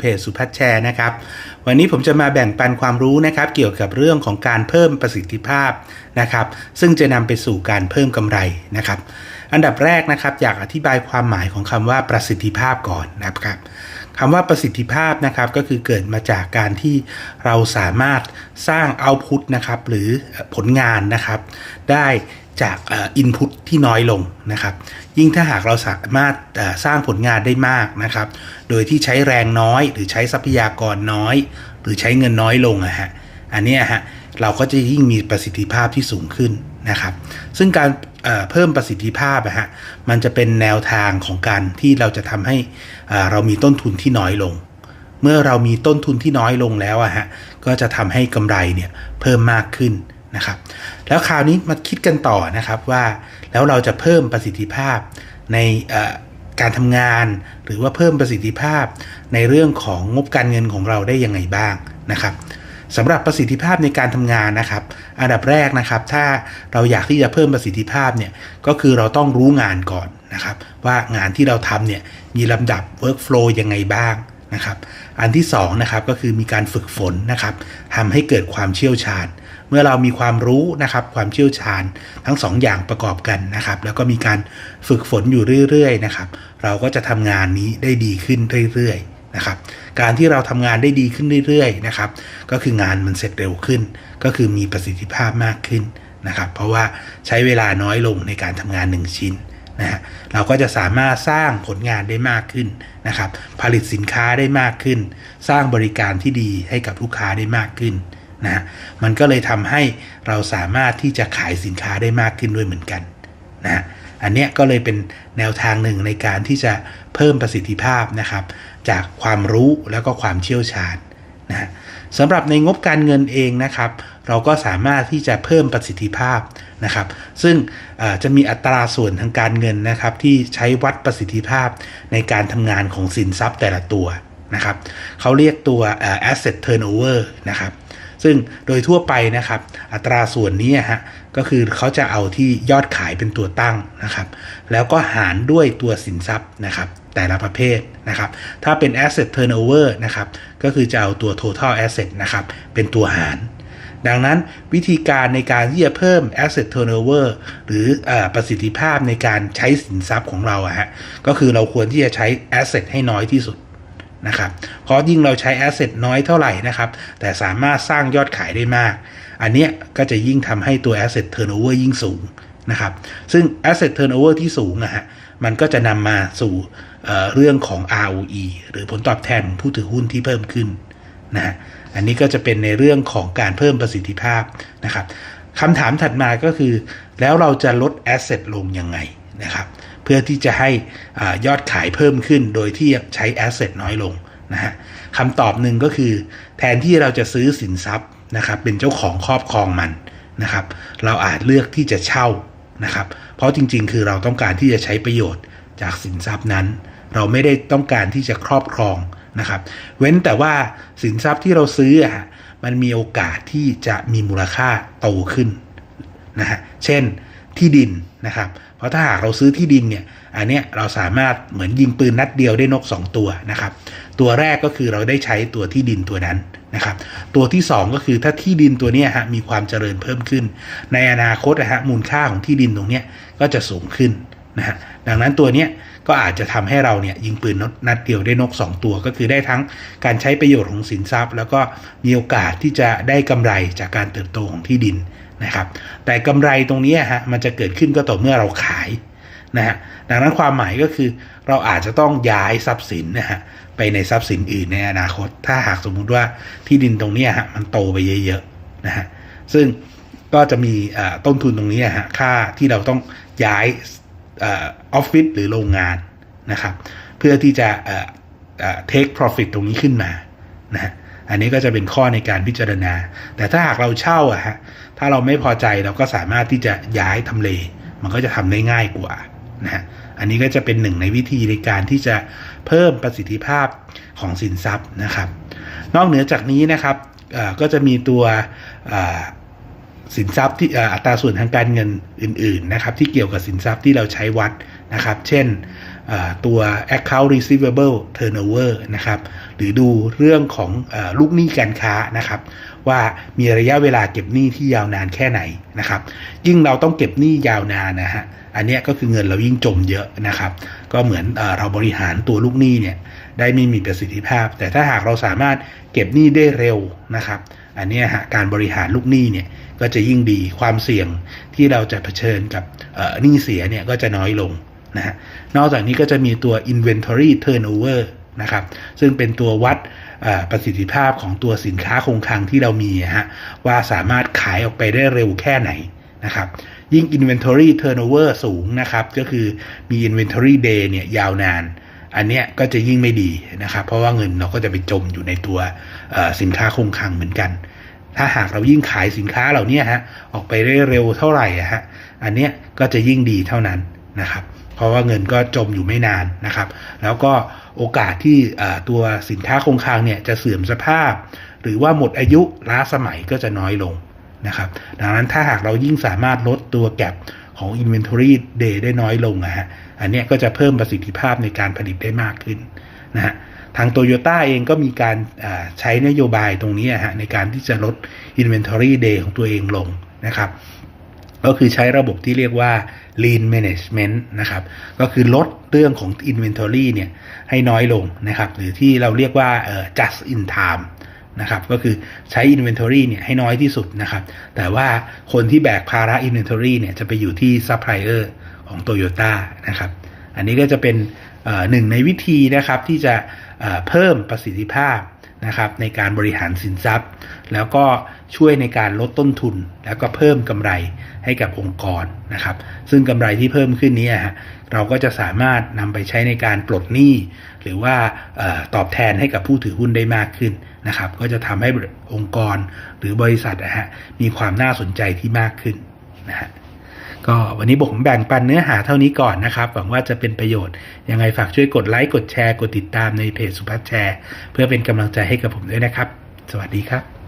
เพจสุพัฒแชร์นะครับ วันนี้ผมจะมาแบ่งปันความรู้นะครับ เกี่ยวกับเรื่องของการเพิ่มประสิทธิภาพนะครับ ซึ่งจะนำไปสู่การเพิ่มกำไรนะครับ อันดับแรกนะครับ อยากอธิบายความหมายของคำว่าประสิทธิภาพก่อนนะครับคำว่าประสิทธิภาพนะครับก็คือเกิดมาจากการที่เราสามารถสร้างเอาพุตนะครับหรือผลงานนะครับ ได้ จากอินพุตที่น้อยลงนะครับ ยิ่งถ้าหากเราสามารถสร้างผลงานได้มากนะครับ โดยที่ใช้แรงน้อยหรือใช้ทรัพยากรน้อย หรือใช้เงินน้อยลงอะฮะอันนี้ฮะเราก็จะยิ่งมีประสิทธิภาพที่สูงขึ้นนะครับ ซึ่งการเพิ่มประสิทธิภาพอะฮะมันจะเป็นแนวทางของการที่เราจะทำให้เรามีต้นทุนที่น้อยลง เมื่อเรามีต้นทุนที่น้อยลงแล้วอะฮะก็จะทำให้กำไรเนี่ยเพิ่มมากขึ้น นะครับ แล้วคราวนี้มาคิดกันต่อนะครับว่าแล้วเราจะเพิ่มประสิทธิภาพในการทำงานหรือว่าเพิ่มประสิทธิภาพในเรื่องของงบการเงินของเราได้ยังไงบ้างนะครับสำหรับประสิทธิภาพในการทำงานนะครับ อันดับแรกนะครับ ถ้าเราอยากที่จะเพิ่มประสิทธิภาพเนี่ยก็คือเราต้องรู้งานก่อนนะครับ ว่างานที่เราทำเนี่ยมีลำดับ workflow ยังไงบ้างนะครับ อันที่2นะครับก็คือมีการฝึกฝนนะครับทำให้เกิดความเชี่ยวชาญ เมื่อเรามีความรู้นะครับความเชี่ยวชาญทั้ง2ออย่างประกอบกันนะครับ แล้วก็มีการฝึกฝนอยู่เรื่อยๆนะครับ เราก็จะทำงานนี้ได้ดีขึ้นเรื่อยๆนะครับ การที่เราทำงานได้ดีขึ้นเรื่อยๆนะครับ ก็คืองานมันเสร็จเร็วขึ้น ก็คือมีประสิทธิภาพมากขึ้นนะครับ เพราะว่าใช้เวลาน้อยลงในการทำงาน 1 ชิ้นนะฮะเราก็จะสามารถสร้างผลงานได้มากขึ้นนะครับ ผลิตสินค้าได้มากขึ้น สร้างบริการที่ดีให้กับลูกค้าได้มากขึ้น นะมันก็เลยทำให้เราสามารถที่จะขายสินค้าได้มากขึ้นด้วยเหมือนกันนะอันนี้ก็เลยเป็นแนวทางหนึ่งในการที่จะเพิ่มประสิทธิภาพนะครับ จากความรู้แล้วก็ความเชี่ยวชาญนะสำหรับในงบการเงินเองนะครับ เราก็สามารถที่จะเพิ่มประสิทธิภาพนะครับ ซึ่งจะมีอัตราส่วนทางการเงินนะครับ ที่ใช้วัดประสิทธิภาพในการทำงานของสินทรัพย์แต่ละตัวนะครับเขาเรียกตัว asset turnover นะครับ ซึ่งโดยทั่วไปนะครับ อัตราส่วนนี้ฮะก็คือเขาจะเอาที่ยอดขายเป็นตัวตั้งนะครับ แล้วก็หารด้วยตัวสินทรัพย์นะครับ แต่ละประเภทนะครับ ถ้าเป็น asset turnover นะครับ ก็คือจะเอาตัว total asset นะครับ เป็นตัวหารดังนั้นวิธีการในการที่จะเพิ่ม asset turnover หรืออประสิทธิภาพในการใช้สินทรัพย์ของเราอะฮะก็คือเราควรที่จะใช้ asset ให้น้อยที่สุด นะครับเพราะยิ่งเราใช้แอสเซทน้อยเท่าไหร่นะครับ แต่สามารถสร้างยอดขายได้มาก อันนี้ก็จะยิ่งทำให้ตัว asset turnover ยิ่งสูงนะครับซึ่ง asset turnover ที่สูงนะฮะมันก็จะนำมาสู่เเรื่องของ ROE หรือผลตอบแทนผู้ถือหุ้นที่เพิ่มขึ้นนะฮะอันนี้ก็จะเป็นในเรื่องของการเพิ่มประสิทธิภาพนะครับคำถามถัดมาก็คือ แล้วเราจะลด asset ลงยังไงนะครับ เพื่อที่จะให้อยอดขายเพิ่มขึ้น โดยที่ใช้แอสเซทน้อยลงนะฮะคำตอบหนึ่งก็คือ แทนที่เราจะซื้อสินทรัพย์นะครับเป็นเจ้าของครอบครองมันนะครับ เราอาจเลือกที่จะเช่านะครับ เพราะจริงๆ คือเราต้องการที่จะใช้ประโยชน์จากสินทรัพย์นั้น เราไม่ได้ต้องการที่จะครอบครองนะครับ เว้นแต่ว่าสินทรัพย์ที่เราซื้ออะมันมีโอกาสที่จะมีมูลค่าโตขึ้นนะฮะเช่น ที่ดินนะครับ เพราะถ้าหากเราซื้อที่ดินเนี่ย อันเนี้ยเราสามารถเหมือนยิงปืนนัดเดียวได้นก 2 ตัวนะครับ ตัวแรกก็คือเราได้ใช้ตัวที่ดินตัวนั้นนะครับ ตัวที่ 2 ก็คือถ้าที่ดินตัวนี้ฮะมีความเจริญเพิ่มขึ้น ในอนาคตนะฮะมูลค่าของที่ดินตรงเนี้ยก็จะสูงขึ้นนะฮะ ดังนั้นตัวเนี้ยก็อาจจะทำให้เราเนี่ยยิงปืนนัดเดียวได้นก 2 ตัว ก็คือได้ทั้งการใช้ประโยชน์ของสินทรัพย์ แล้วก็มีโอกาสที่จะได้กำไรจากการเติบโตของที่ดิน นะครับ แต่กำไรตรงนี้ฮะมันจะเกิดขึ้นก็ต่อเมื่อเราขายนะฮะดังนั้นความหมายก็คือเราอาจจะต้องย้ายทรัพย์สินนะฮะไปในทรัพย์สินอื่นในอนาคต ถ้าหากสมมุติว่าที่ดินตรงนี้ฮะมันโตไปเยอะๆนะฮะซึ่งก็จะมีต้นทุนตรงนี้ฮะค่าที่เราต้องย้ายออฟฟิศหรือโรงงานนะครับ เพื่อที่จะเทค profit ตรงนี้ขึ้นมานะฮะ อันนี้ก็จะเป็นข้อในการพิจารณา แต่ถ้าหากเราเช่าอะฮะถ้าเราไม่พอใจเราก็สามารถที่จะย้ายทำเล มันก็จะทำได้ง่ายกว่านะฮะอันนี้ก็จะเป็นหนึ่งในวิธีในการที่จะเพิ่มประสิทธิภาพของสินทรัพย์นะครับ นอกเหนือจากนี้นะครับก็จะมีตัวสินทรัพย์ที่อัตราส่วนทางการเงินอื่น ๆ นะครับ ที่เกี่ยวกับสินทรัพย์ที่เราใช้วัดนะครับ เช่นตัว account receivable turnover นะครับ หรือดูเรื่องของอลูกหนี้การค้านะครับ ว่ามีระยะเวลาเก็บหนี้ที่ยาวนานแค่ไหนนะครับ ยิ่งเราต้องเก็บหนี้ยาวนานนะฮะอันนี้ก็คือเงินเรายิ่งจมเยอะนะครับ ก็เหมือนเอเราบริหารตัวลูกหนี้เนี่ยได้ไม่มีประสิทธิภาพ แต่ถ้าหากเราสามารถเก็บหนี้ได้เร็วนะครับ อันนี้ฮะการบริหารลูกหนี้เนี่ยก็จะยิ่งดีความเสี่ยงที่เราจะเผชิญกับหนี้เสียเนี่ยก็จะน้อยลงนะฮะนอกจากนี้ก็จะมีตัว inventory turnover นะครับ ซึ่งเป็นตัววัดประสิทธิภาพของตัวสินค้าคงคลังที่เรามีฮะว่าสามารถขายออกไปได้เร็วแค่ไหนนะครับ ยิ่ง inventory turnover สูงนะครับ ก็คือมี inventory day เนี่ยยาวนาน อันเนี้ยก็จะยิ่งไม่ดีนะครับ เพราะว่าเงินเราก็จะไปจมอยู่ในตัวสินค้าคงคลังเหมือนกัน ถ้าหากเรายิ่งขายสินค้าเหล่านี้ฮะออกไปได้เร็วเท่าไหร่ฮะอันเนี้ยก็จะยิ่งดีเท่านั้นนะครับ เพราะว่าเงินก็จมอยู่ไม่นานนะครับ แล้วก็โอกาสที่ตัวสินค้าคงคลังเนี่ยจะเสื่อมสภาพ หรือว่าหมดอายุล้าสมัยก็จะน้อยลงนะครับ ดังนั้นถ้าหากเรายิ่งสามารถลดตัวแก็บของ Inventory Day ได้น้อยลงอะฮะอันนี้ก็จะเพิ่มประสิทธิภาพในการผลิตได้มากขึ้นนะฮะทางโตโยต้าเองก็มีการใช้นโยบายตรงนี้อะฮะในการที่จะลด Inventory Day ของตัวเองลงนะครับ ก็คือใช้ระบบที่เรียกว่า lean management นะครับ ก็คือลดเรื่องของ inventory เนี่ยให้น้อยลงนะครับ หรือที่เราเรียกว่า just in time นะครับก็คือใช้ inventory เนี่ยให้น้อยที่สุดนะครับ แต่ว่าคนที่แบกภาระ inventory เนี่ยจะไปอยู่ที่ supplier ของ Toyota นะครับ อันนี้ก็จะเป็นหนึ่งในวิธีนะครับที่จะเพิ่มประสิทธิภาพ นะครับในการบริหารสินทรัพย์ แล้วก็ช่วยในการลดต้นทุน แล้วก็เพิ่มกำไรให้กับองค์กรนะครับ ซึ่งกำไรที่เพิ่มขึ้นนี้ฮะเราก็จะสามารถนำไปใช้ในการปลดหนี้ หรือว่าออตอบแทนให้กับผู้ถือหุ้นได้มากขึ้นนะครับ ก็จะทำให้องค์กรหรือบริษัทนะฮะมีความน่าสนใจที่มากขึ้นนะฮะ ก็วันนี้ผมแบ่งปันเนื้อหาเท่านี้ก่อนนะครับ หวังว่าจะเป็นประโยชน์ ยังไงฝากช่วยกดไลค์ กดแชร์ กดติดตามในเพจสุภัสแชร์ เพื่อเป็นกำลังใจให้กับผมด้วยนะครับ สวัสดีครับ